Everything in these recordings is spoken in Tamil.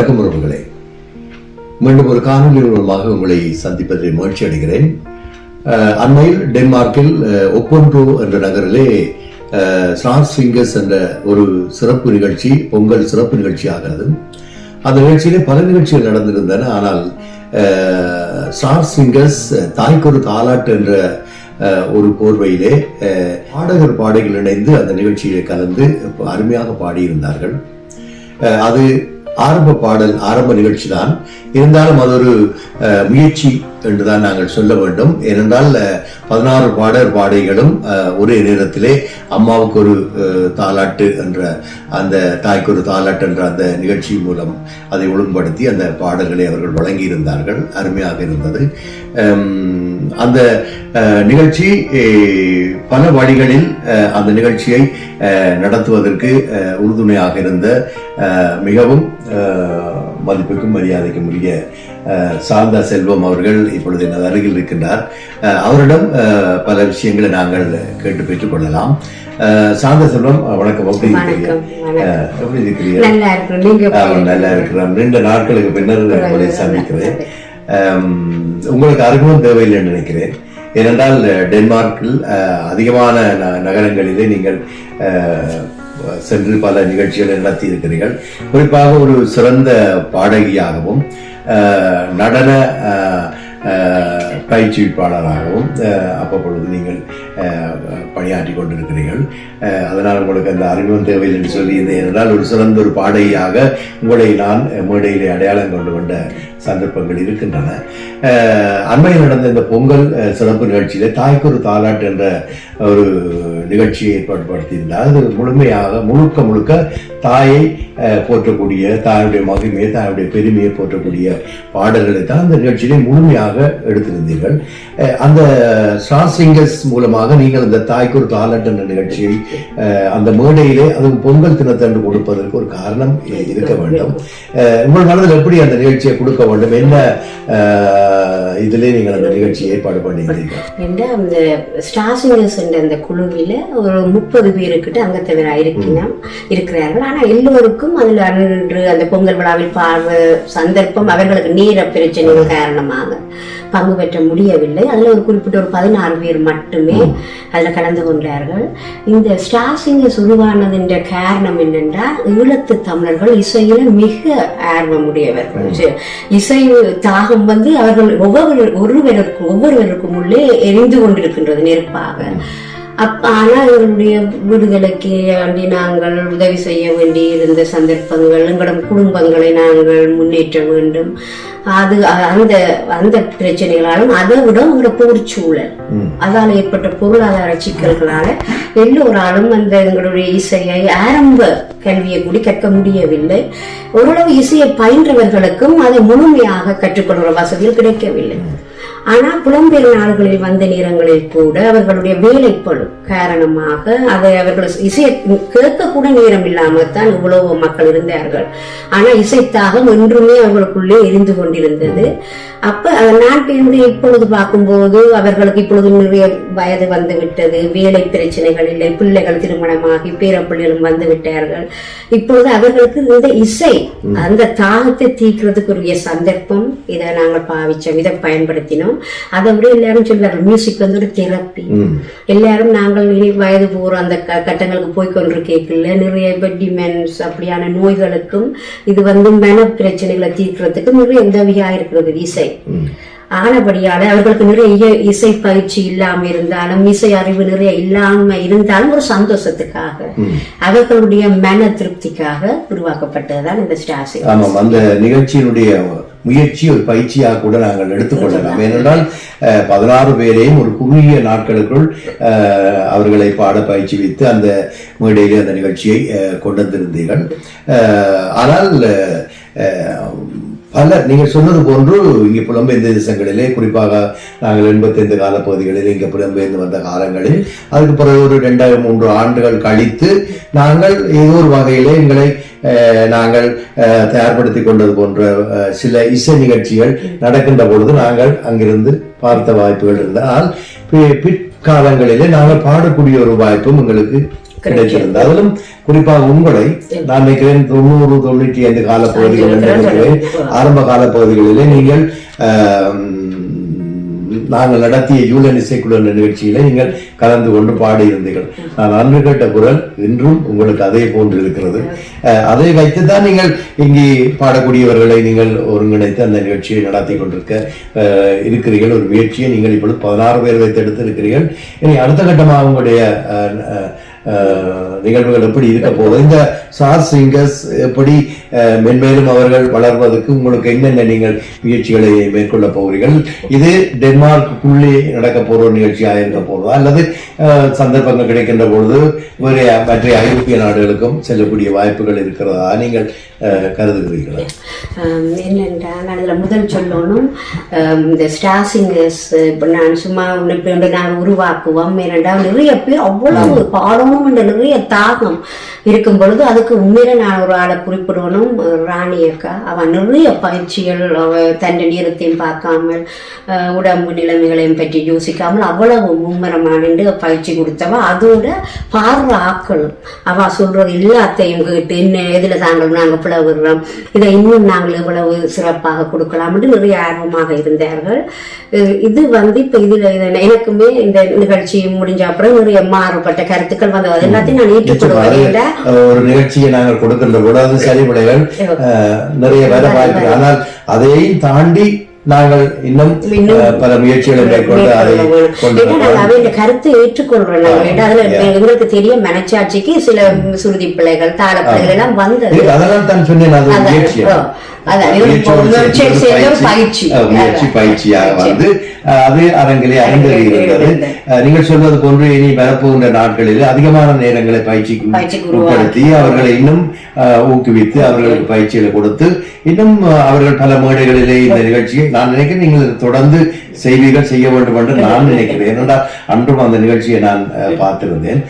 வணக்கம் உறவுகளே. மீண்டும் ஒரு காணொலி மூலமாக உங்களை சந்திப்பதில் மகிழ்ச்சி அடைகிறேன். அண்மையில் டென்மார்க்கில் ஒப்பொன்ட்ரோ என்ற நகரிலே ஸ்டார் சிங்கர்ஸ் என்ற ஒரு சிறப்பு நிகழ்ச்சி பொங்கல் சிறப்பு நிகழ்ச்சி ஆகிறது. அந்த நிகழ்ச்சியிலே பல நிகழ்ச்சிகள் நடந்திருந்தன. ஆனால் ஸ்டார் சிங்கர்ஸ் தாய்க்கொரு தாலாட்டு என்ற அஹ், ஒரு போர்வையிலே பாடகர் பாடகிகள் இணைந்து அந்த நிகழ்ச்சியிலே கலந்து அருமையாக பாடியிருந்தார்கள். அது ஆரம்ப பாடல் ஆரம்ப நிகழ்ச்சி தான் இருந்தாலும் அது ஒரு முயற்சி என்றுதான் நாங்கள் சொல்ல வேண்டும். ஏனென்றால் பதினாறு பாடர் பாடைகளும் ஒரே நேரத்திலே அம்மாவுக்கு ஒரு தாலாட்டு என்ற அந்த தாய்க்கு ஒரு தாலாட்டு என்ற அந்த நிகழ்ச்சி மூலம் அதை ஒழுங்குபடுத்தி அந்த பாடல்களை அவர்கள் வழங்கியிருந்தார்கள். அருமையாக இருந்தது. அந்த நிகழ்ச்சி பல வழிகளில் அந்த நிகழ்ச்சியை நடத்துவதற்கு உறுதுணையாக இருந்த மிகவும் மதிப்புக்கும் மரியாதைக்கும் உரிய சாந்தா செல்வம் அவர்கள் இப்பொழுது எனது அருகில் இருக்கின்றார். அவரிடம் பல விஷயங்களை நாங்கள் கேட்டு பெற்றுக் கொள்ளலாம். சாந்தா செல்வம் வணக்கம். எப்படி இருக்கிறீங்க எப்படி நல்லா இருக்கிறோம். நீங்க நல்லா இருக்கிறோம். நீண்ட நாட்களுக்கு பின்னர் உங்களை சந்திக்கிறேன். உங்களுக்கு அறிமுகம் தேவையில்லை நினைக்கிறேன். ஏனென்றால் டென்மார்க்கில் அதிகமான ந- நகரங்களிலே நீங்கள் சென்று பல நிகழ்ச்சிகளை நடத்தி இருக்கிறீர்கள் குறிப்பாக ஒரு சிறந்த பாடகியாகவும் நடன அஹ், பயிற்சிப்பாளராகவும் அப்பப்பொழுது நீங்கள் பணியாற்றி கொண்டிருக்கிறீர்கள். அதனால் உங்களுக்கு அந்த அறிமுகம் தேவையில்லை என்று சொல்லியிருந்தேன் என்றால் ஒரு சிறந்த ஒரு பாடையாக உங்களை நான் மேடையிலே அடையாளம் கொண்டு கொண்ட சந்தர்ப்பங்கள் இருக்கின்றன. அண்மையில் நடந்த இந்த பொங்கல் சிறப்பு நிகழ்ச்சியிலே தாய்க்கு ஒரு தாலாட்டு என்ற ஒரு நிகழ்ச்சியை ஏற்பாடுபடுத்தியிருந்தார் அது முழுமையாக முழுக்க முழுக்க தாயை போற்றக்கூடிய தாயுடைய மகிமையை தாயுடைய பெருமையை போற்றக்கூடிய பாடல்களை தான் அந்த நிகழ்ச்சியிலே முழுமையாக எடுத்திருந்தீர்கள். அந்த ஸ்டார் சிங்கர்ஸ் மூலமாக நீங்கள் அந்த தாய்க்கு ஒரு தாலாட்டு என்ற நிகழ்ச்சியை அந்த மேடையிலே அதுவும் பொங்கல் தினத்தன்று கொடுப்பதற்கு ஒரு காரணம் இருக்க வேண்டும். உங்கள் மனதில் எப்படி அந்த நிகழ்ச்சியை கொடுக்க வேண்டும்? என்ன இதிலே நீங்கள் அந்த நிகழ்ச்சியை ஏற்பாடு பண்ணியிருந்தீங்க என்ற அந்த ஸ்டார் சிங்கர்ஸ் என்ற அந்த குழுவில் ஒரு முப்பது பேருக்கிட்ட அங்கத்தவராக இருக்கினோம் இருக்கிறார்கள். ஆனா எல்லோருக்கும் அதில் அன்று அந்த பொங்கல் விழாவில் பார்வை சந்தர்ப்பம் அவர்களுக்கு நேர பிரச்சனைகள் காரணமாக பங்கு பெற்ற முடியவில்லை. அதுல ஒரு குறிப்பிட்ட ஒரு பதினாறு பேர் மட்டுமே அதுல கலந்து கொண்டார்கள். இந்த ஸ்டார் சிங்கர்ஸ் உருவானதுன்ற காரணம் என்னென்றால் ஈழத்து தமிழர்கள் இசையில மிக ஆர்வமுடையவர்கள். இசை தாகம் வந்து அவர்கள் ஒவ்வொரு ஒருவருக்கும் ஒவ்வொருவருக்கும் உள்ளே எரிந்து கொண்டிருக்கின்றது நெருப்பாக. அப்ப ஆனா எங்களுடைய விடுதலைக்கு வேண்டி நாங்கள் உதவி செய்ய வேண்டி இருந்த சந்தர்ப்பங்கள் எங்களிடம் குடும்பங்களை நாங்கள் முன்னேற்ற வேண்டும். அது அந்த அந்த பிரச்சனைகளாலும் அதை விட உங்களோட போர் சூழல் ம். அதால் ஏற்பட்ட பொருளாதார சிக்கல்களால எல்லோராலும் அந்த எங்களுடைய இசையை ஆரம்ப கல்வியை கூடி கற்க முடியவில்லை. ஓரளவு இசையை பயின்றவர்களுக்கும் அதை முழுமையாக கற்றுக்கொள்கிற வசதிகள் கிடைக்கவில்லை. ஆனா புலம்பெயர் நாடுகளில் வந்த நேரங்களில் கூட அவர்களுடைய வேலைப்பழு காரணமாக அதை அவர்கள் இசையை கேட்க கூட நேரம் இல்லாமல் தான் இவ்வளவு மக்கள் இருந்தார்கள். ஆனா இசைத்தாகம் என்றுமே அவர்களுக்குள்ளே எரிந்து கொண்டிருந்தது. அப்ப நாட்டிலிருந்து இப்பொழுது பார்க்கும்போது அவர்களுக்கு இப்பொழுது நிறைய வயது வந்து விட்டது வேலை பிரச்சனைகள் இல்லை பிள்ளைகள் திருமணமாகி பேரப்பிள்ளைகளும் வந்து விட்டார்கள் இப்பொழுது அவர்களுக்கு இந்த இசை அந்த தாகத்தை தீர்க்கிறதுக்குரிய சந்தர்ப்பம் இதை நாங்கள் பாவிச்சோம் இதை பயன்படுத்தினோம். அதை விட எல்லாரும் சொல்வார்கள் மியூசிக் வந்து ஒரு தெரப்பி. எல்லாரும் நாங்கள் வயது போற அந்த கட்டங்களுக்கு போய் கொண்டிருக்கல நிறைய இப்போ டிமென்ஸ் அப்படியான நோய்களுக்கும் இது வந்து மன பிரச்சனைகளை தீர்க்கிறதுக்கு நிறைய உதவியா இருக்கிறது இசை. ஆனபடியால அவர்களுக்கு நிறைய இசை பயிற்சி இல்லாம இருந்தாலும் இசை அறிவு நிறைய இல்லாம இருந்தாலும் ஒரு சந்தோஷத்துக்காக அவர்களுடைய மன திருப்திக்காக உருவாக்கப்பட்டதுதான் இந்த ஸ்டாசி ஆமாம் அந்த நிகழ்ச்சியினுடைய முயற்சி ஒரு பயிற்சியாக கூட நாங்கள் எடுத்துக்கொள்ளலாம். ஏனென்றால் பதினாறு பேரையும் ஒரு குறுகிய நாட்களுக்குள் அவர்களை பாட பயிற்சி வைத்து அந்த மேடையிலே அந்த நிகழ்ச்சியை கொண்டு வந்திருந்தீர்கள். ஆனால் அஹ், பல நீங்கள் சொன்னது போன்று இங்கே புலம்பெயர்ந்த தேசங்களிலே குறிப்பாக நாங்கள் எண்பத்தைந்து காலப்பகுதிகளில் இங்கே புலம்பெயர்ந்து வந்த காலங்களில் அதுக்கு பிறகு ஒரு ரெண்டாயிரம் மூன்று ஆண்டுகள் கழித்து நாங்கள் ஏதோ ஒரு வகையிலே எங்களை அஹ், நாங்கள் அஹ், கொண்டது போன்ற சில இசை நிகழ்ச்சிகள் நடக்கின்ற பொழுது நாங்கள் அங்கிருந்து பார்த்த வாய்ப்புகள் இருந்தால் பி- பிற்காலங்களிலே நாங்கள் பாடக்கூடிய ஒரு வாய்ப்பும் எங்களுக்கு கிடைச்சிருந்தது அதிலும் குறிப்பாக உங்களை நான் நினைக்கிறேன் தொண்ணூறு தொண்ணூற்றி ஐந்து கால பகுதிகள் என்று நினைக்கிறேன். ஆரம்ப கால பகுதிகளிலே நீங்கள் நாங்கள் நடத்திய யூலன் இசைக்குழு நிகழ்ச்சியில நீங்கள் கலந்து கொண்டு பாடியிருந்தீர்கள். நான் அன்று கேட்ட குரல் இன்றும் உங்களுக்கு அதே போன்று இருக்கிறது. அஹ், அதை வைத்துதான் நீங்கள் இங்கே பாடக்கூடியவர்களை நீங்கள் ஒருங்கிணைத்து அந்த நிகழ்ச்சியை நடத்தி கொண்டிருக்க இருக்கிறீர்கள். ஒரு முயற்சியை நீங்கள் இப்பொழுது பதினாறு பேர் வைத்து எடுத்திருக்கிறீர்கள். இனி அடுத்த கட்டமாக உங்களுடைய நிகழ்வுகள் எப்படி இருக்க போகுது? இந்த ஸ்டார் சிங்கர்ஸ் எப்படி மென்மேலும் அவர்கள் வளர்வதற்கு உங்களுக்கு என்னென்ன நீங்கள் முயற்சிகளை மேற்கொள்ள போகிறீர்கள்? இது டென்மார்க்குள்ளே நடக்க போற ஒரு நிகழ்ச்சியாக இருக்க போகிறதா அல்லது சந்தர்ப்பங்கள் கிடைக்கின்ற பொழுது வேறு மற்ற ஐரோப்பிய நாடுகளுக்கும் செல்லக்கூடிய வாய்ப்புகள் இருக்கிறதா? நீங்கள் கருதுகிறீர்களா? என்னென்றால் அதில் முதல் சொல்லணும். இந்த ஸ்டார் சிங்கர்ஸ் நான் சும்மா ஒன்று நாங்கள் உருவாக்குவோம். ஏனென்றால் நிறைய பேர் அவ்வளவு என்ற நிறைய தாகம் இருக்கும் பொழுது அதுக்கு உண்மையில நான் ஒரு ஆளை குறிப்பிடணும். ராணி அக்கா அவன் நிறைய பயிற்சிகள் தன் நேரத்தையும் பார்க்காமல் உடம்பு நிலைமைகளையும் பற்றி யோசிக்காமல் அவ்வளவு மும்மரமானு பயிற்சி கொடுத்தவ. அதோட பார்வை ஆக்களும் அவ சொல்றது எல்லாத்தையும் கேட்டு என்ன எதுல தாங்கள் நாங்கள் பிளவுறோம்? இதை இன்னும் நாங்கள் எவ்வளவு சிறப்பாக கொடுக்கலாம்னு நிறைய ஆர்வமாக இருந்தார்கள். இது வந்து இப்ப இதுல இது எனக்குமே இந்த நிகழ்ச்சி முடிஞ்ச அப்புறம் நிறைய மாறுபட்ட கருத்துக்கள் வந்தது. அது எல்லாத்தையும் நான் ஏற்றுக்கொள்வதை விட நிகழ்ச்சியை நாங்கள் கொடுக்கின்ற பொழுது அது சரிபடைகள் நிறைய வர வாய்ப்பு. ஆனால் அதையும் தாண்டி நாங்கள் இன்னும் பல முயற்சிகளை மேற்கொண்டு அதை அவ இந்த கருத்தை ஏற்றுக்கொள்றோம் எங்களுக்கு தெரிய மனச்சாட்சிக்கு சில சுருதி பிள்ளைகள் தாள பிள்ளைகள் எல்லாம் வந்தது. அதனால் தான் சொன்னேன் அது முயற்சி முயற்சி பயிற்சி. பயிற்சியாக வந்து அது அரங்கிலே அரங்கேறி இருந்தது நீங்கள் சொல்வது போன்று இனி வரப்போகின்ற நாட்களில் அதிகமான நேரங்களை பயிற்சிக்கு பயிற்சிக்கு உட்படுத்தி அவர்களை இன்னும் ஊக்குவித்து அவர்களுக்கு பயிற்சிகளை கொடுத்து இன்னும் அவர்கள் பல மேடைகளிலே இந்த நிகழ்ச்சியை நான் நினைக்கிறேன் நீங்கள் தொடர்ந்து செய்வீர்கள் செய்ய வேண்டும் என்று நான் நினைக்கிறேன் ஏனென்றால் அன்றும் அந்த நிகழ்ச்சியை நான் பார்த்திருந்தேன்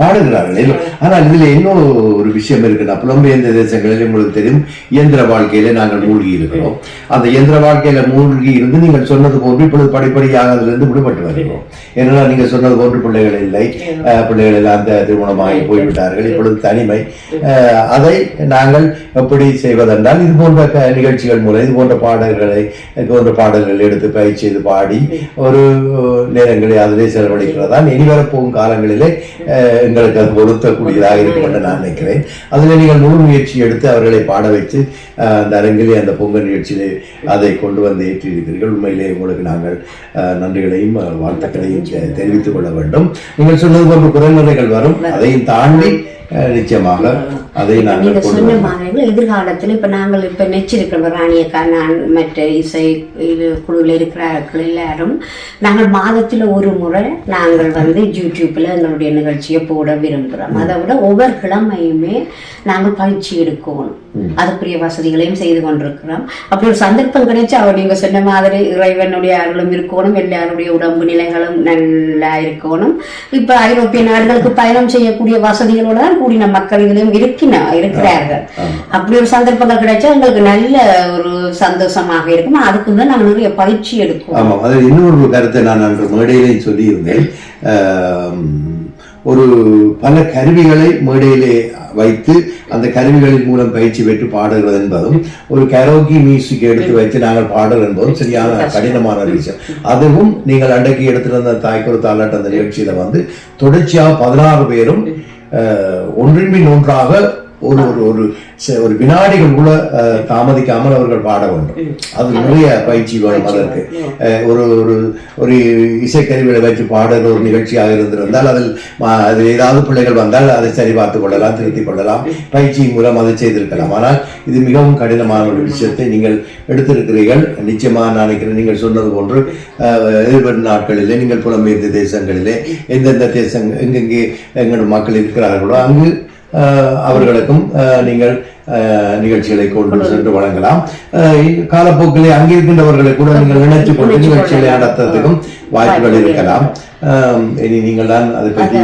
பாடுகிறார்கள். ஆனால் இதுல இன்னும் ஒரு விஷயம் இருக்குன்னா புலம்பெயர்ந்த தேசங்களில் உங்களுக்கு தெரியும் இயந்திர வாழ்க்கையில நாங்கள் மூழ்கி இருக்கிறோம் அந்த இயந்திர வாழ்க்கையில மூழ்கி இருந்து நீங்கள் சொன்னது போன்று இப்பொழுது படிப்படியாக அதிலிருந்து விடுபட்டு வருகிறோம். ஏன்னா நீங்க சொன்னது போன்று பிள்ளைகள் இல்லை. பிள்ளைகள் எல்லாம் அந்த திருமணமாகி போய்விட்டார்கள். இப்பொழுது தனிமை. அதை நாங்கள் எப்படி செய்வதென்றால் இது போன்ற நிகழ்ச்சிகள் மூலம் இது போன்ற பாடல்களை இது போன்ற பாடல்கள் எடுத்து பயிற்சி செய்து பாடி ஒரு நேரங்களை அதிலே செலவழிக்கிறதா இனி வரப்போகும் காலங்களிலே எங்களுக்கு அது பொருத்தக்கூடியதாக இருக்கும் என்று நான் நினைக்கிறேன். அதில் நீங்கள் முழு முயற்சி எடுத்து அவர்களை பாட வைத்து அந்த அரங்கிலே அந்த பொங்கல் நிகழ்ச்சியிலே அதை கொண்டு வந்து ஏற்றிருக்கிறீர்கள். உண்மையிலே உங்களுக்கு நாங்கள் நன்றிகளையும் வாழ்த்துக்களையும் தெரிவித்துக் கொள்ள வேண்டும். நீங்கள் சொன்னது போன்ற குறைநிலைகள் வரும். அதையும் தாண்டி நிச்சயமாக. அதை நாங்கள் சொன்ன. மாதிரி எதிர்காலத்துல இப்ப நாங்கள் இப்ப நெச்சிருக்கிறோம் ராணியக்கா நான் மற்ற இசை குழுவில் இருக்கிறார்கள் எல்லாரும் நாங்கள் மாதத்துல ஒரு முறை நாங்கள் வந்து யூடியூப்ல எங்களுடைய நிகழ்ச்சியை போட விரும்புகிறோம் அதை விட ஒவ்வொரு கிழமையுமே நாங்கள் பயிற்சி எடுக்கணும் அதுக்குரிய வசதிகளையும் செய்து கொண்டிருக்கிறோம். அப்படி ஒரு சந்தர்ப்பம் கிடைச்சு அவர் நீங்க சொன்ன மாதிரி இறைவனுடைய அருளும் இருக்கணும் எல்லாருடைய உடம்பு நிலைகளும் நல்லா இருக்கணும். இப்ப ஐரோப்பிய நாடுகளுக்கு பயணம் செய்யக்கூடிய வசதிகளோட தான் கூடின மக்கள் இருக்கின இருக்கிறார்கள். அப்படி ஒரு சந்தர்ப்பங்கள் கிடைச்சா எங்களுக்கு நல்ல ஒரு சந்தோஷமாக இருக்கும். அதுக்கு தான் நாங்கள் நிறைய பயிற்சி எடுக்கணும் ஆமாம் அது இன்னொரு கருத்தை நான் அன்று மேடையிலே சொல்லியிருந்தேன். ஒரு பல கருவிகளை மேடையிலே வைத்து அந்த கருவிகளின் மூலம் பயிற்சி பெற்று பாடுகிறது என்பதும் ஒரு கரோக்கி மியூசிக் எடுத்து வைத்து நாங்கள் பாடுறது என்பதும் சரியான கடினமான விஷயம். அதுவும் நீங்கள் அன்றைக்கு எடுத்திருந்த தாய்க்குறு தாலாட்ட அந்த நிகழ்ச்சியில வந்து தொடர்ச்சியாக பதினாறு பேரும் ஒன்றின்பின் ஒன்றாக ஒரு ஒரு ஒரு ஒரு வினாடிகள் கூட தாமதிக்காமல் அவர்கள் பாட வேண்டும். அது நிறைய பயிற்சி வேணும் அதற்கு. ஒரு ஒரு ஒரு இசைக்கருவிகளை வச்சு பாடுற ஒரு நிகழ்ச்சியாக இருந்திருந்தால் அதில் அதில் ஏதாவது பிள்ளைகள் வந்தால் அதை சரி பார்த்துக் கொள்ளலாம் திருத்திக் கொள்ளலாம். பயிற்சியின் மூலம் அதை செய்திருக்கலாம். ஆனால் இது மிகவும் கடினமான ஒரு விஷயத்தை நீங்கள் எடுத்திருக்கிறீர்கள். நிச்சயமாக நான் நினைக்கிறேன் நீங்கள் சொன்னது போன்று எதிர்வரும் நாட்களிலே நீங்கள் புலம்பெயர்ந்த தேசங்களிலே எந்தெந்த தேசம் எங்கெங்கே எங்கள் மக்கள் இருக்கிறார்களோ அங்கு அவர்களுக்கும் அஹ், நீங்கள் அஹ், நிகழ்ச்சிகளை கொண்டு சென்று வழங்கலாம். காலப்போக்கிலே அங்கிருக்கின்றவர்களை கூட நீங்கள் இணைத்துக் கொண்டு நிகழ்ச்சிகளை நடத்துறதுக்கும் வாய்ப்புகள் இருக்கலாம். இனி நீங்கள் தான் அதை பற்றி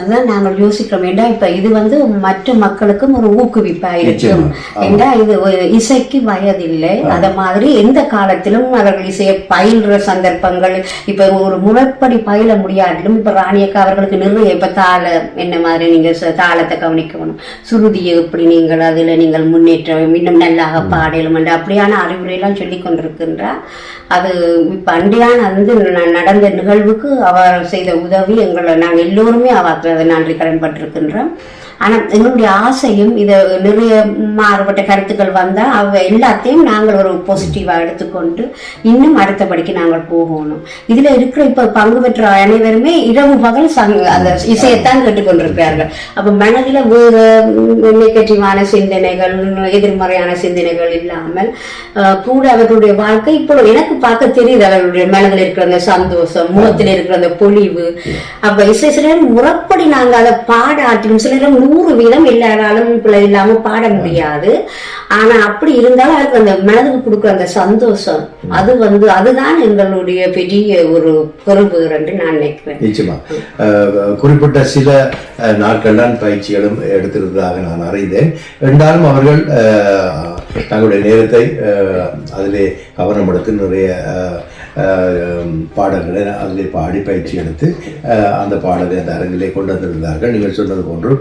அதான் நாங்கள் யோசிக்கிறோம். ஏண்டா இப்ப இது வந்து மற்ற மக்களுக்கும் ஒரு ஊக்குவிப்பா இருக்கும். ஏண்டா இது இசைக்கு வயதில்லை. அத மாதிரி எந்த காலத்திலும் அவர்கள் இசையை பயில்ற சந்தர்ப்பங்கள் இப்ப ஒரு முறைப்படி பயில முடியாட்டிலும் இப்ப ராணியக்கா அவர்களுக்கு நிறைய இப்ப தாள என்ன மாதிரி நீங்க தாளத்தை கவனிக்கணும். சுருதியை எப்படி நீங்கள் அதுல நீங்கள் முன்னேற்றம் இன்னும் நல்லாக பாடலும் அப்படியான அறிவுரையெல்லாம் சொல்லி கொண்டிருக்கின்றார். அது இப்ப அன்றையான வந்து நடந்த நிகழ்வுக்கு அவர் செய்த உதவி எங்களை நாங்கள் எல்லோருமே அவருக்கு நன்றி கடன்பட்டிருக்கின்றோம். ஆனா எங்களுடைய ஆசையும் இதை நிறைய மாறுபட்ட கருத்துக்கள் வந்தால் அவ எல்லாத்தையும் நாங்கள் ஒரு பாசிட்டிவாக எடுத்துக்கொண்டு இன்னும் அடுத்தபடிக்கு நாங்கள் போகணும். இதுல இருக்கிற இப்போ பங்கு பெற்ற அனைவருமே இரவு பகல் சங்க அந்த இசையைத்தான் கேட்டுக்கொண்டிருக்கிறார்கள். அப்போ மனதில் வேறு நெகட்டிவான சிந்தனைகள் எதிர்மறையான சிந்தனைகள் இல்லாமல் கூட அவர்களுடைய வாழ்க்கை இப்போ எனக்கு பார்க்க தெரியுது. அவர்களுடைய மனதில் இருக்கிற அந்த சந்தோஷம் முகத்தில் இருக்கிற அந்த பொலிவு. அப்ப இசை சிலர் முறப்படி நாங்க அதை பாட சிலரும் நூறு வீதம் எல்லாராலும் பிள்ளை இல்லாம பாட முடியாது. ஆனா அப்படி இருந்தாலும் அதுக்கு அந்த மனதுக்கு கொடுக்குற அந்த சந்தோஷம் அது வந்து அதுதான் எங்களுடைய பெரிய ஒரு பொறுப்பு என்று நான் நினைக்கிறேன். நிச்சயமா. குறிப்பிட்ட சில நாட்கள் தான் பயிற்சிகளும் எடுத்திருந்ததாக நான் அறிந்தேன். என்றாலும் அவர்கள் அஹ், தங்களுடைய நேரத்தை அதிலே கவனம் எடுத்து நிறைய பாடல்களை அதிலே பாடி பயிற்சி எடுத்து அந்த பாடலை அந்த அரங்கிலே கொண்டு வந்திருந்தார்கள். நீங்கள் சொன்னது போன்று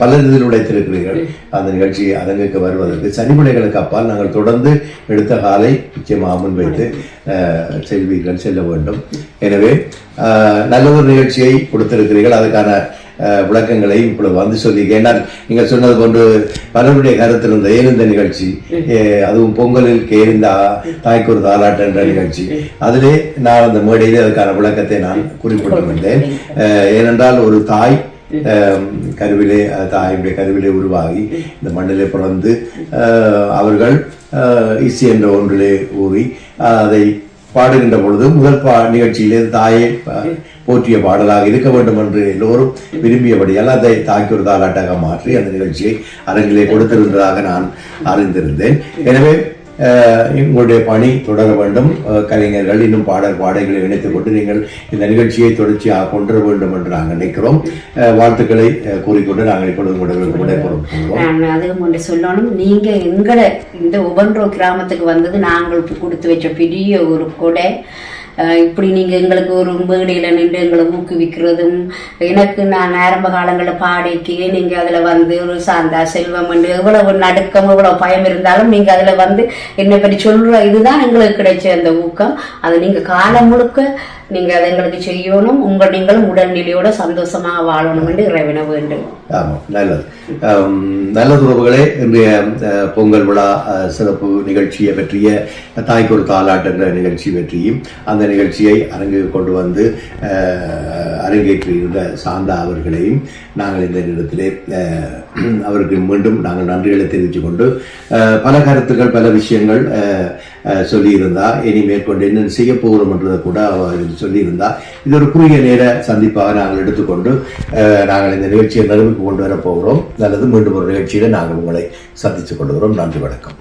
பல பலர் இதில் உடைத்திருக்கிறீர்கள். அந்த நிகழ்ச்சி அரங்குக்கு வருவதற்கு சனிமலைகளுக்கு அப்பால் நாங்கள் தொடர்ந்து எடுத்த காலை நிச்சயமாக முன்வைத்து செல்வீர்கள் செல்ல வேண்டும். எனவே நல்ல ஒரு நிகழ்ச்சியை கொடுத்திருக்கிறீர்கள். அதுக்கான விளக்கங்களை இப்பொழுது வந்து சொல்லி ஏன்னால் நீங்கள் சொன்னது போன்று பலருடைய கருத்தில் இருந்த ஏன் நிகழ்ச்சி அதுவும் பொங்கலில் கேரிந்தா தாய்க்கு ஒரு தாலாட்டு என்ற நிகழ்ச்சி. அதிலே நான் அந்த மேடையில் அதுக்கான விளக்கத்தை நான் குறிப்பிட்டிருந்தேன் அஹ், ஏனென்றால் ஒரு தாய் அஹ், கருவிலே தாயுடைய கருவிலே உருவாகி இந்த மண்ணிலே பிறந்து அஹ், அவர்கள் அஹ், இசை என்ற ஒன்றிலே ஊறி அதை பாடுகின்ற பொழுது முதல் பா நிகழ்ச்சியிலே தாயை போற்றிய பாடலாக இருக்க வேண்டும் என்று எல்லோரும் விரும்பியபடியால் அதை தாக்கி ஒரு தாலாட்டாக மாற்றி அந்த நிகழ்ச்சியை அரங்கிலே கொடுத்திருந்ததாக நான் அறிந்திருந்தேன். எனவே உங்களுடைய பணி தொடர வேண்டும். கலைஞர்கள் இன்னும் பாடல் பாடைகளை இணைத்துக் கொண்டு நீங்கள் இந்த நிகழ்ச்சியை தொடர்ச்சியாக கொண்டு வேண்டும் என்று நாங்கள் நினைக்கிறோம். வாழ்த்துக்களை கூறிக்கொண்டு நாங்கள் இப்பொழுது உங்களுடைய விடைபெறும் அதுவும் ஒன்று சொல்லணும். நீங்க எங்களை இந்த உபன்றோ கிராமத்துக்கு வந்தது நாங்கள் கொடுத்து வச்ச பெரிய ஒரு கொடை. இப்படி நீங்க எங்களுக்கு ஒரு மேடையில் நின்று எங்களை ஊக்குவிக்கிறதும் எனக்கு நான் ஆரம்ப காலங்களில் பாடைக்கு நீங்க அதுல வந்து ஒரு சாந்தா செல்வம் எவ்வளவு நடுக்கம் எவ்வளவு பயம் இருந்தாலும் நீங்கள் அதுல வந்து என்னை பற்றி சொல்ற இதுதான் எங்களுக்கு கிடைச்ச அந்த ஊக்கம். அது நீங்க காலம் முழுக்க நீங்கள் அதை எங்களுக்கு செய்யணும். உங்கள் நீங்களும் உடல்நிலையோட சந்தோஷமாக வாழணும் என்று இறைவன வேண்டும் ஆமாம் நல்லது. நல்ல உறவுகளே இன்றைய பொங்கல் விழா சிறப்பு நிகழ்ச்சியை பற்றிய தாய்க்கு ஒரு நிகழ்ச்சி பற்றியும் அந்த நிகழ்ச்சியை அரங்கு கொண்டு வந்து அரங்கேற்றியிருந்த சாந்தா அவர்களையும் நாங்கள் இந்த நேரத்திலே அவருக்கு மீண்டும் நாங்கள் நன்றிகளை தெரிவித்து கொண்டு பல கருத்துக்கள் பல விஷயங்கள் சொல்லியிருந்தா இனி மேற்கொண்டு என்ன செய்ய போகிறோம் என்றதை கூட அவர் சொல்லியிருந்தா இது ஒரு குறுகிய நேர சந்திப்பாக நாங்கள் எடுத்துக்கொண்டு நாங்கள் இந்த நிகழ்ச்சியை நிறைவுக்கு கொண்டு வர போகிறோம். நல்லது மீண்டும் ஒரு நிகழ்ச்சியில நாங்கள் உங்களை சந்தித்துக் கொள்கிறோம். நன்றி வணக்கம்.